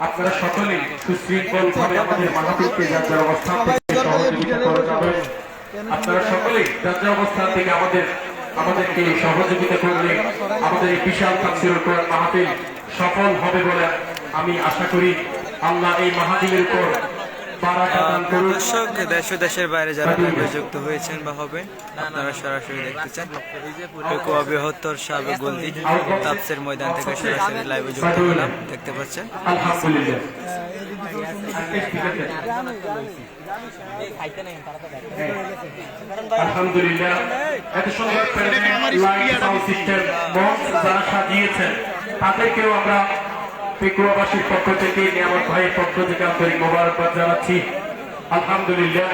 আপনারা সকলে সুশৃঙ্খল ভাবে আমাদের মাহফিলকে যাত্রা অবস্থান আপনারা সকলে যাত্রা অবস্থান থেকে আমাদের, আমাদেরকে সহযোগিতা করলে আমাদের এই বিশাল তাফসির কোরআন মাহফিল সফল হবে বলে আমি আশা করি। আল্লাহ এই মাহফিলের উপর দর্শক দেশ ও দেশের বাইরে যারা যুক্ত হয়েছেন বা হবেন আপনারা সরাসরি দেখতেছেন পেকুয়া বৃহত্তর সাবেক গলদি তাপসের ময়দান থেকে সরাসরি লাইভে যুক্ত হলাম দেখতে পাচ্ছেন? আলহামদুলিল্লাহ আলহামদুলিল্লাহ। এত সুন্দর লাইট সাউন্ড সিস্টেম বক্স যারা সাজিয়েছেন তাদেরকেও আমরা পেকুয়াবাসীর পক্ষ থেকে নিয়ামত ভাইয়ের পক্ষ থেকে আন্তরিক মোবারকবাদ জানাচ্ছি। আলহামদুলিল্লাহ।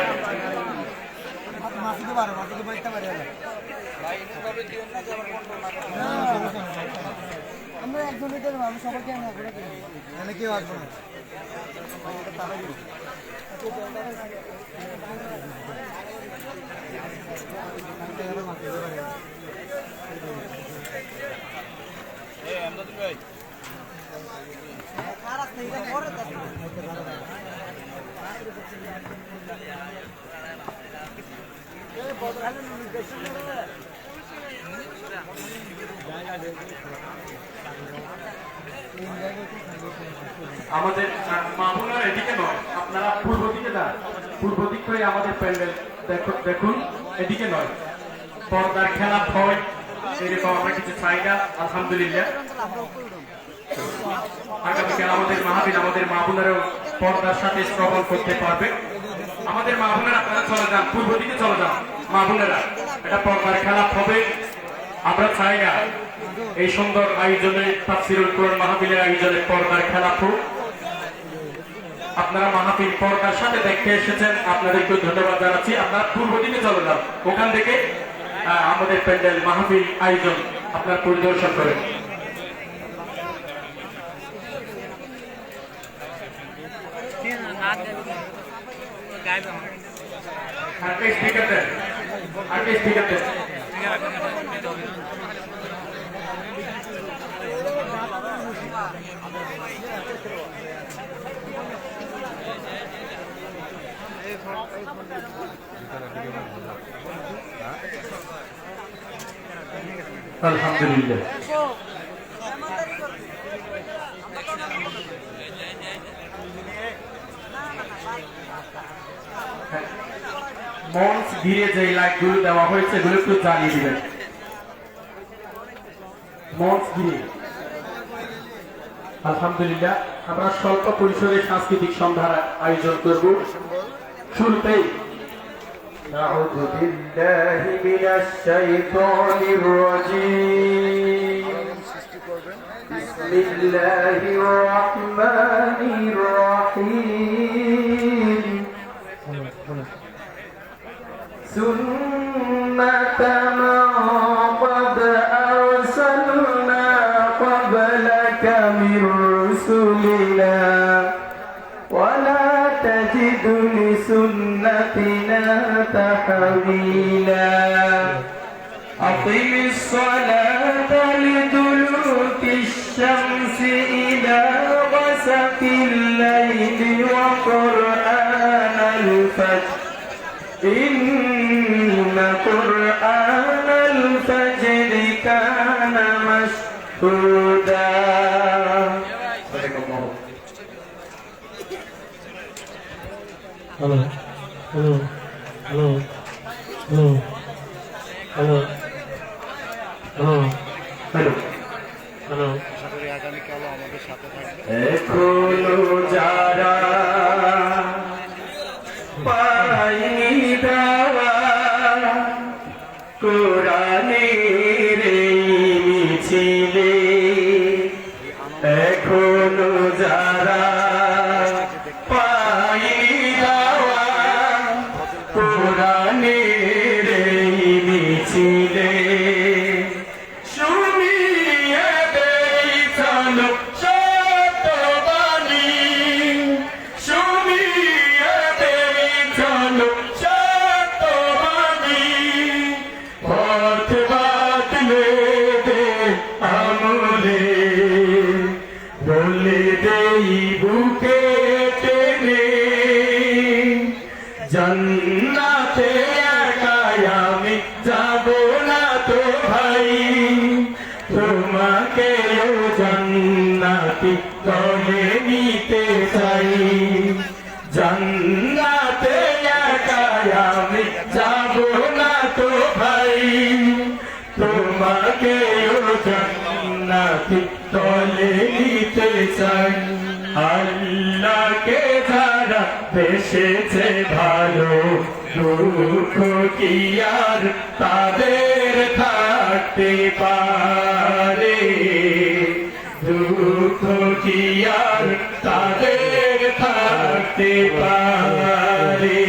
আমরা একজনই দেবো আমি সবাইকে আনা করে এখানে কেউ আসব না। আমাদের মামুনার এদিকে নয়, আপনারা পূর্ব দিকে যান। পূর্ব দিক করে আমাদের প্যান্ডেল দেখুন, এদিকে নয়। পর্দার খেলা ভয় এরকম আমরা কিছু চাই না, আলহামদুলিল্লাহ। আগামীকাল আমাদের আমাদের পর্দার সাথে শ্রবণ করতে পারবে। আমাদের আপনারা চলে যান, পূর্ব দিকে চলে যান এটা পর্দার হবে। আমরা চাই না এই সুন্দর আয়োজনে তাফসিরুল কোরআন আয়োজনে পর্দার হোক। আপনারা পর্দার সাথে দেখতে এসেছেন। আপনাদেরকে ধন্যবাদ জানাচ্ছি। আপনারা পূর্ব দিকে চলে যান। ওখান থেকে আমাদের প্যান্ডেল আয়োজন আপনারা পরিদর্শন করেন। আলহামদুলিল্লাহ। মঞ্চ ঘিরে যে লাইট গুলো দেওয়া হয়েছে এগুলো একটু জ্বালিয়ে দিবেন মঞ্চ ঘিরে আলহামদুলিল্লাহ আমরা স্বল্প পরিসরে সাংস্কৃতিক সন্ধ্যার আয়োজন করব শুরুতেই أعوذ بالله من الشيطان الرجيم بسم الله الرحمن الرحيم سنة من قد أرسلنا قبلك من رسلنا. ولا تجد لسنتنا تحويلا. أقم الصلاة لدلوك الشمس إلى غسق الليل وقرآن الفجر. এখনও যারা বুকে টেনে জন্নাতে একাই আমি যাব না তো ভাই। তোমাকে জন্নাতি তলে নিতে চাই? জন্নাতে একাই আমি যাব না তো ভাই। তোমাকে জন্নাতি তলে নিতে চাই? বেসেছে ভালো দুঃখ কি আর তাদের থাকতে পারে? দুঃখ কি আর তাদের থাকতে পারে?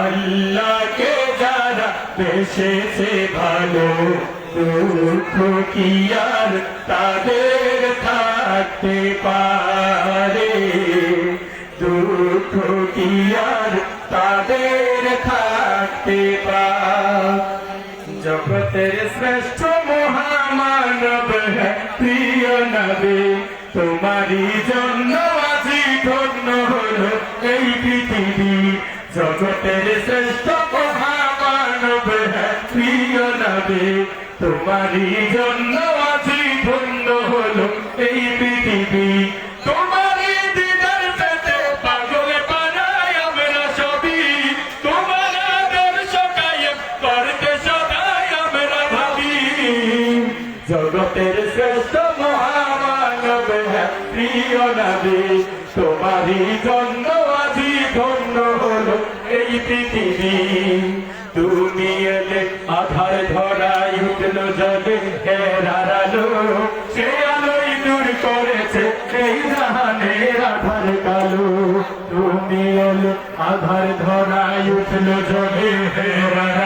আল্লাহকে যারা বেসেছে ভালো, দুঃখ কি আর তাদের থাকতে পারে? জগতের শ্রেষ্ঠ মহামানব প্রিয় নবী, তোমারই জন্য আজি ধন্য হলো এই পৃথিবী। জগতের শ্রেষ্ঠ মহামানব প্রিয় নবী, তোমারই জন্য নবী তোমারই জন্য আজি ধন্য হলো এই পৃথিবী। তুমি এলে আধার ধরাই উঠল জলে হেরার আলো, সে আলোই দূর করেছে এই জাহানের আধার কালো। তুমি এলে আধার ধরাই উঠল জলে হেরার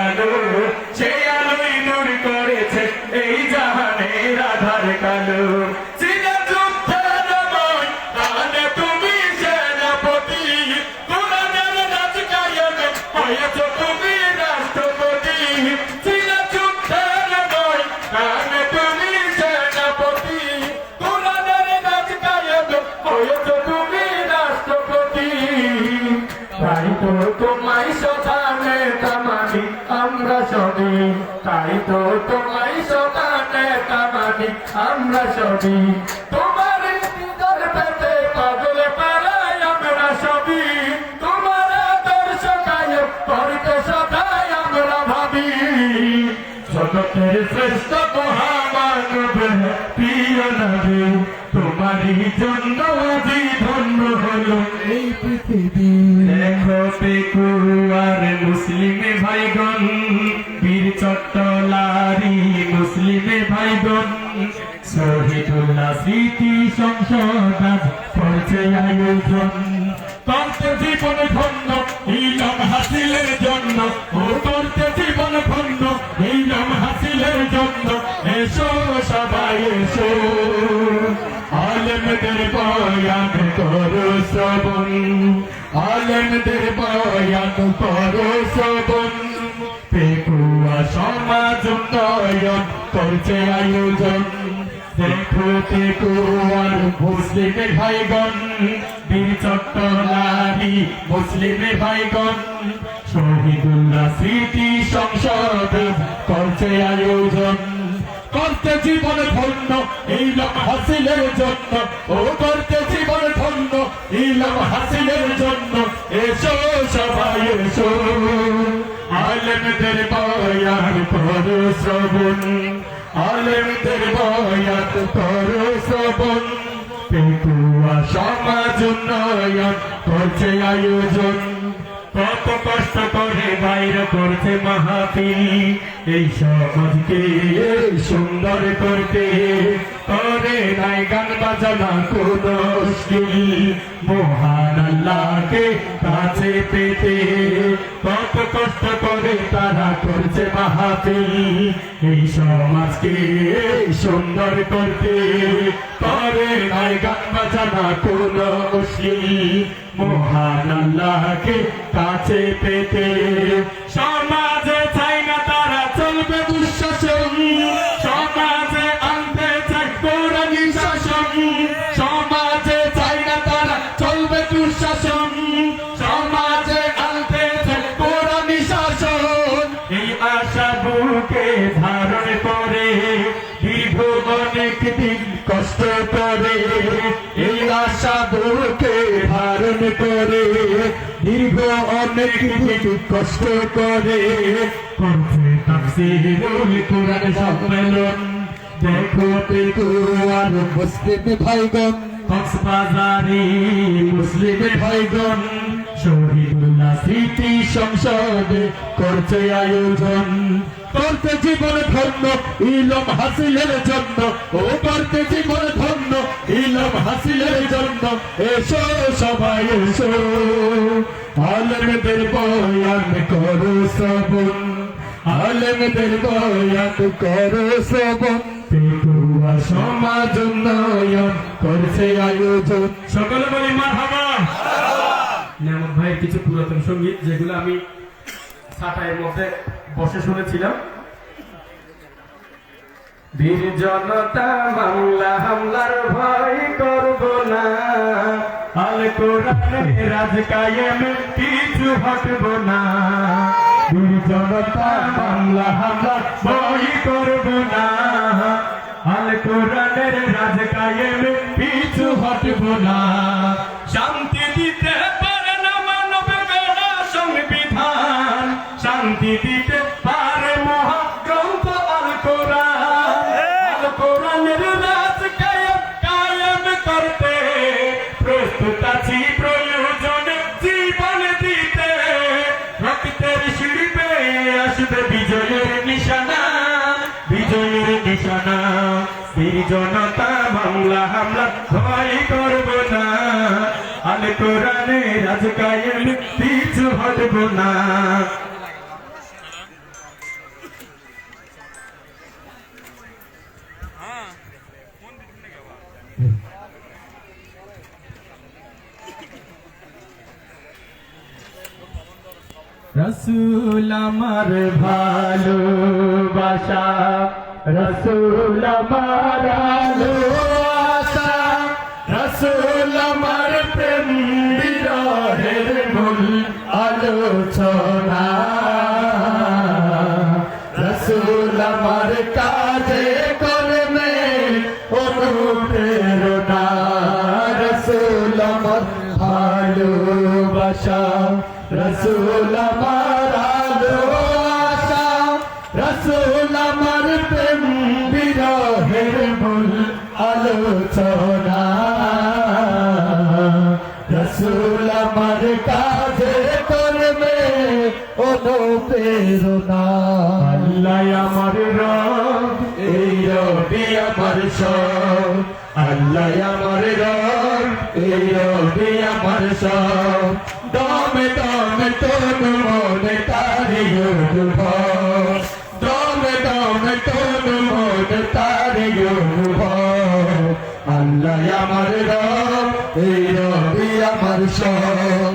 তামানি আমরা সবই। তোমার হৃদয় পেতে পাগলে পারাই আমরা সবই। তোমার আদর্শ কায়েম করতে সদাই আমরা ভাবি। জগতের শ্রেষ্ঠ মহামানব প্রিয় নবী তোমারই জন্য আজি ধন্য হলো এই পৃথিবী। আলেমদের বয়ান করো শ্রবণ পেকুয়া সমাজ উন্নয়ন করছে আয়োজন। দেখো পেকুয়ার মুসলিমের ভাইগণ, বীর চট্টলারি মুসলিমের ভাইগণ। শহীদুল্লাহ স্মৃতি সংসদ করছে আয়োজন। করতে জীবন ধন্য ইলম হাসিলের জন্য। ও করতে জীবন ধন্য ইলম হাসিলের জন্য। এসো সবাই, এসো। আলেমদের বয়ান করো শ্রবণ। আলেমদের বয়ান করো শ্রবণ। পেকুয়া সমাজ উন্নয়ন করছে আয়োজন। কত কষ্ট করে বাইরে করছে মাহাতি এই সমাজকে সুন্দর করতে করে নাই গান বাজানা, কোন মুশকিল মহান আল্লাহকে কাছে পেতে কত কষ্ট করে তারা করছে মাহাপিল এই সমাজকে সুন্দর করতে করে নাই গান বাজানা, কোন মহান আল্লাহকে কাছে পেতে সমাজে দীর্ঘ অনেক দিন কষ্ট করে। করছে তাফসীরুল কোরআন সম্মেলন। দেখো আর মুসলিম ভাইগণ, কক্সবাজারে মুসলিম ভাইগণ, শহীদুল্লাহ স্মৃতি সংসদে করছে আয়োজন। করতে জীবন ধন্য, ইলম হাসিলের জন্য। ও করতে জীবন ধন্য, ইলম হাসিলের জন্য। এসো সবাই এসো। আলমদের বয়ান করো শ্রবণ আলমদের বয়ান করো শ্রবণ পেটুয়া সমাজ উন্নয়ন করছে আয়োজন। সকলে বলি মারহাবা। নিয়ামত ভাইয়ের কিছু পুরাতন সংগীত, যেগুলো আমি ছাটাইয়ের মধ্যে বসে শুনেছিলাম। বীর জনতা মামলা হামলার ভয় করব না। আল কোরআনে রাজ কায়েম কিছু হটব না। বীর জনতা বাংলা হামলা বই করব না। আল কিছু হটব না। কোরআনে কায়েম পিছু হটব না। রসুল আমার ভালোবাসা রসুল আমার আলো। রসুল আমার প্রেম বিরহের মূল আলোচনা। রসুল আমার কাজে করবে অনুপ্রেরণা। আল্লাহ আমার রব, এই রবি আমার সব। আল্লাহ আমার রব, এই রবি আমার সব। দমে দমে তোর মনে তারি আমার রব, এই রবি আমার সব।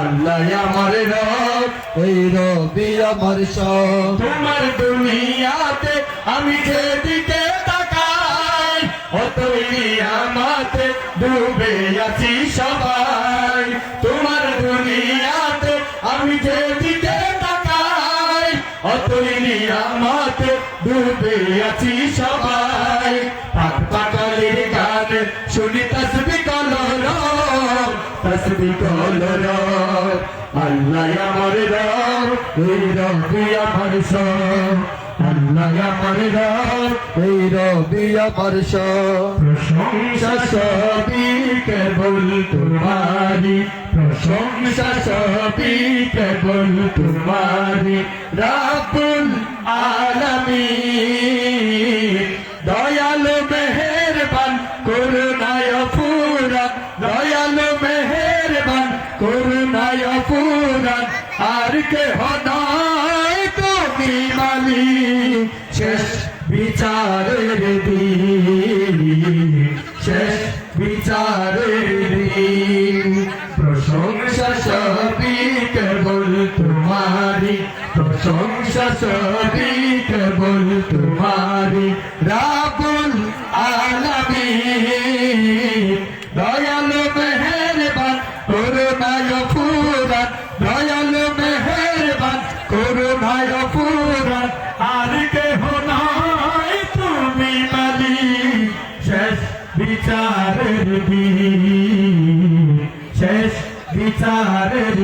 আল্লাহ আমার রব, এই রবি আমার সব। তোমার দুনিয়াতে আমি যেদিকে তাকাই, অতই আমাতে ডুবে আছি সবাই। তোমার দুনিয়াতে আমি যেদিকে তাকাই, অতই আমাতে ডুবে আছি সবাই। শুনি তসবি কলর তসবি কলর আল্লাহ আমার রব এই রবি আমার আল্লাহ আমার রব এই রবি আমার প্রশংসা সবই কেবল তোমারি প্রশংসা সবই কেবল তোমারি রাবুল আলামিন দয়াল মেহেরবান করুণায় ফুরান দয়াল তুমি মালি শেষ বিচারের শেষ বিচারের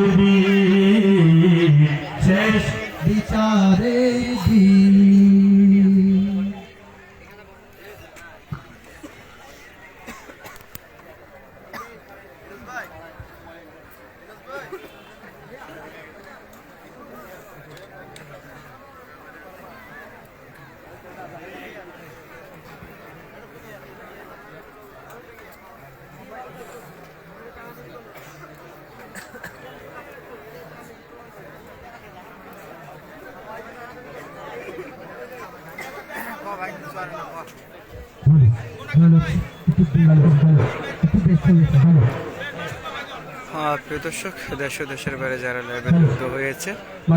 প্রিয় দর্শক দেশ দেশের বাইরে যারা লাইভে যুক্ত হয়েছে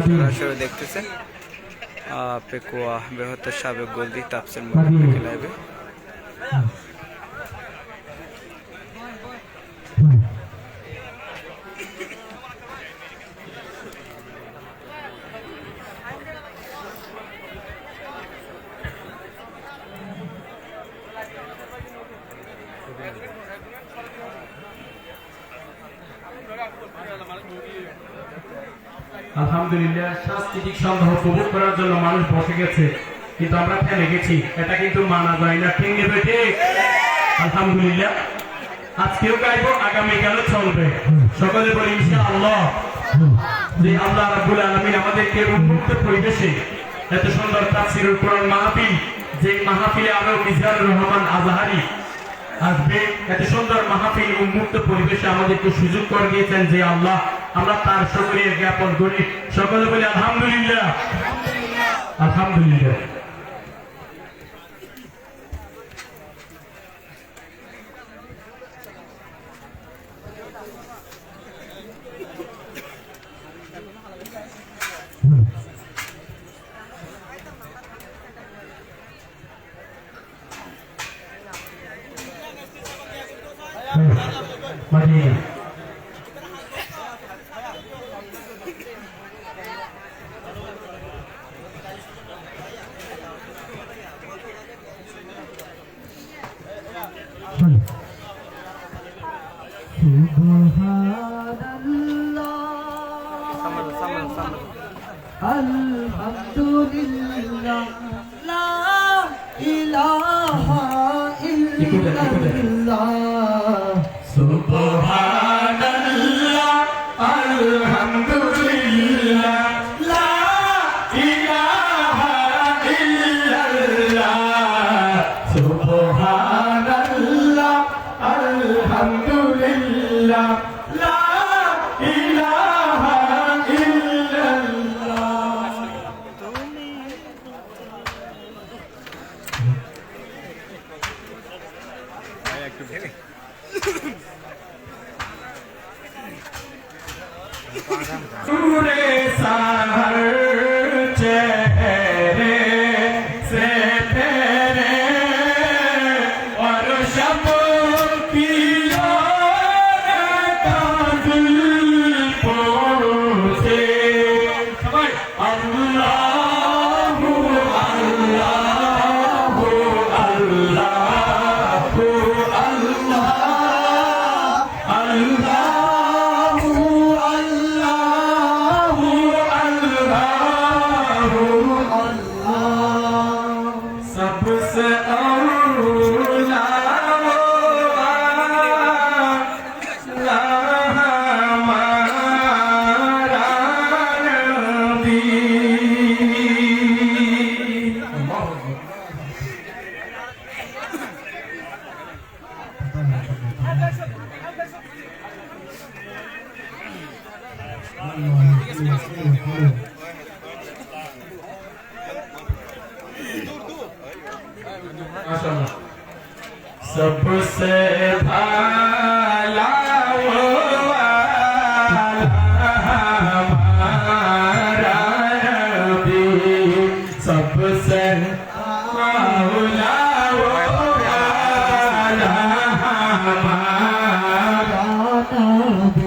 সরাসরি দেখতেছে আহ, পেকুয়া বৃহত্তর সাবেক গোলদি তাপসের লাইভে আলহামদুলিল্লাহ সাংস্কৃতিক সন্দেহ প্রবোধ করার জন্য মানুষ বসে গেছে? কিন্তু আমরা ফেলে গেছি। এটা কিন্তু মানা যায় না। ঠিক নেবে আলহামদুলিল্লাহ। আজকেও গাইব, আগামীকালও চলবে। সকলে বলি, ইনশাআল্লাহ, যে আল্লাহ আলামিন আমাদেরকে উন্মুক্ত পরিবেশে এত সুন্দর তাফসিরুল কোরআন মাহফিল, যে মাহফিলে আরও মিজানুর রহমান আজহারি আসবে। এত সুন্দর মাহফিল উন্মুক্ত পরিবেশে আমাদেরকে সুযোগ করে দিয়েছেন যে আল্লাহ আমরা তার সকলের জ্ঞাপন করি। সকলে বলি আলহামদুলিল্লাহ। আলহামদুলিল্লাহ। আলহামদুলিল্লাহ লা ইলাহা ইল্লাল্লাহ। সুবহানাল্লাহ さ Oh. ah,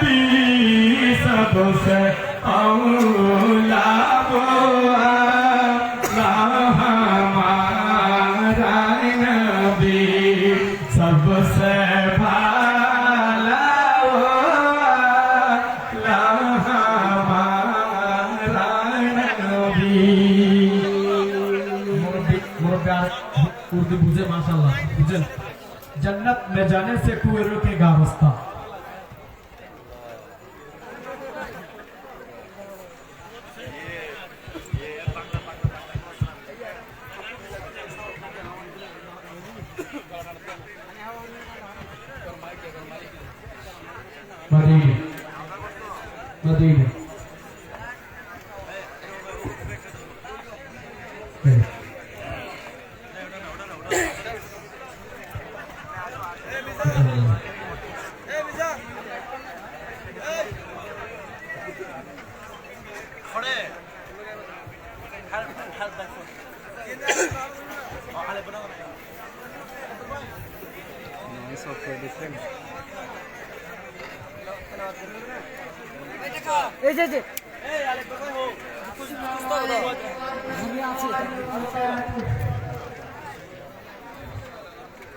नबी सबसे औला सबसे उर्दू बुझे माशाल्लाह बुझे जन्नत में जाने से कोई रोकेगा रास्ता Marília. Marília.